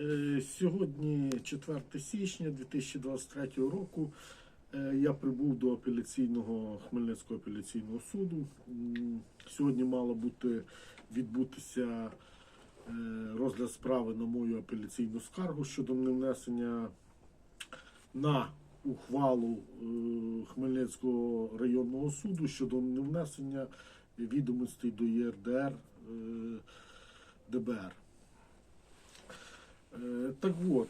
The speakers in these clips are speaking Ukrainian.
Е, Сьогодні 4 січня 2023 року. Е, Я прибув до апеляційного Хмельницького апеляційного суду. Сьогодні мало бути відбутися е, розгляд справи на мою апеляційну скаргу щодо невнесення на ухвалу Хмельницького районного суду щодо невнесення відомостей до ЄРДР ДБР. Е, Так от,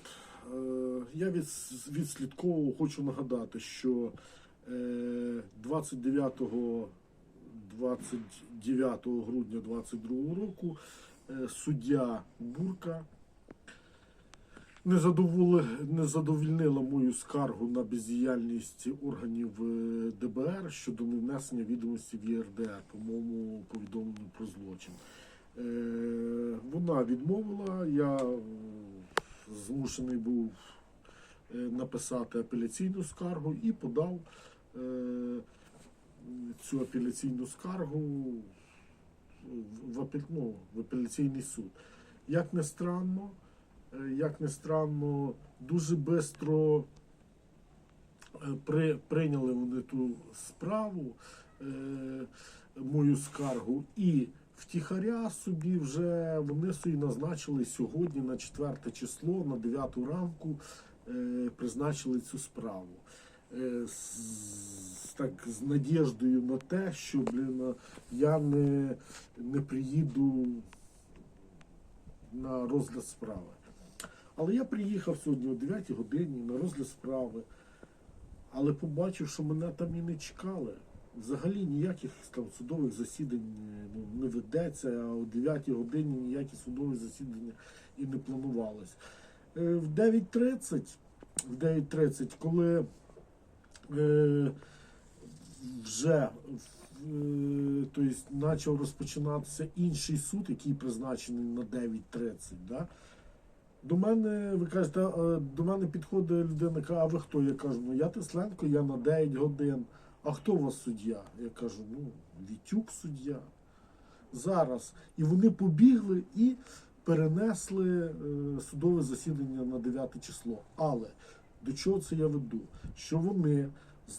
е, я від- відслідковував, хочу нагадати, що е, 29, 29 грудня 2022 року е, суддя Бурка не, задовільнила мою скаргу на бездіяльність органів е, ДБР щодо невнесення відомості в ЄРДР по моєму повідомленню про злочин. Е, Вона відмовила, я е, змушений був е, написати апеляційну скаргу і подав е, цю апеляційну скаргу в, апель- ну, в апеляційний суд. Як не странно, е, як не странно, дуже швидко при, прийняли вони ту справу, мою скаргу, і втіхаря собі вже вони собі назначили сьогодні на 4 число, на 9 ранку е, призначили цю справу. Е, з, так, з надіждою на те, що блін, я не, не приїду на розгляд справи. Але я приїхав сьогодні о 9 годині на розгляд справи, але побачив, що мене там і не чекали. Взагалі ніяких там судових засідань ну, не ведеться, а о 9 годині ніякі судові засідання і не планувалось. Е, В 9.30, в 9.30, коли е, вже е, тобто, почав розпочинатися інший суд, який призначений на 9.30, да? До мене, ви кажете, е, до мене підходить людина, каже, а ви хто? Я кажу, ну я Тесленко, я на 9 годин. А хто у вас суддя? Я кажу, ну, Вітюк суддя. Зараз. І вони побігли і перенесли е, судове засідання на 9 число. Але до чого це я веду? Що вони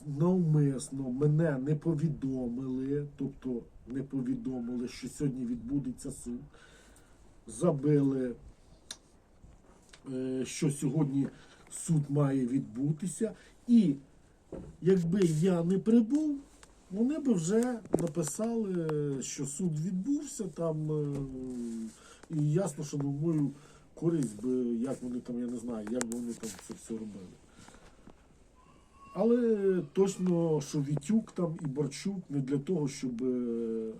навмисно мене не повідомили, тобто не повідомили, що сьогодні відбудеться суд, забили е, що сьогодні суд має відбутися, і якби я не прибув, вони би вже написали, що суд відбувся там, е, і ясно, що на мою користь би, як вони там, я не знаю, як вони там це все робили. Але точно, що Вітюк там і Борчук не для того, щоб е,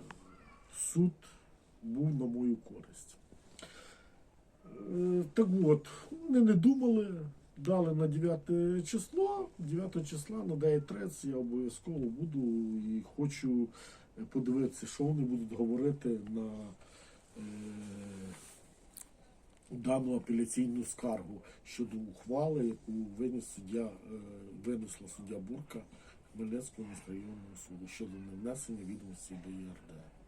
суд був на мою користь. Е, Так от, вони не думали, дали на 9 число. 9 числа на 9.30 я обов'язково буду і хочу е, подивитися, що вони будуть говорити на е, дану апеляційну скаргу щодо ухвали, яку виніс суддя, е, винесла суддя Бурка Хмельницького міськрайонного суду щодо невнесення відомості до ЄРД.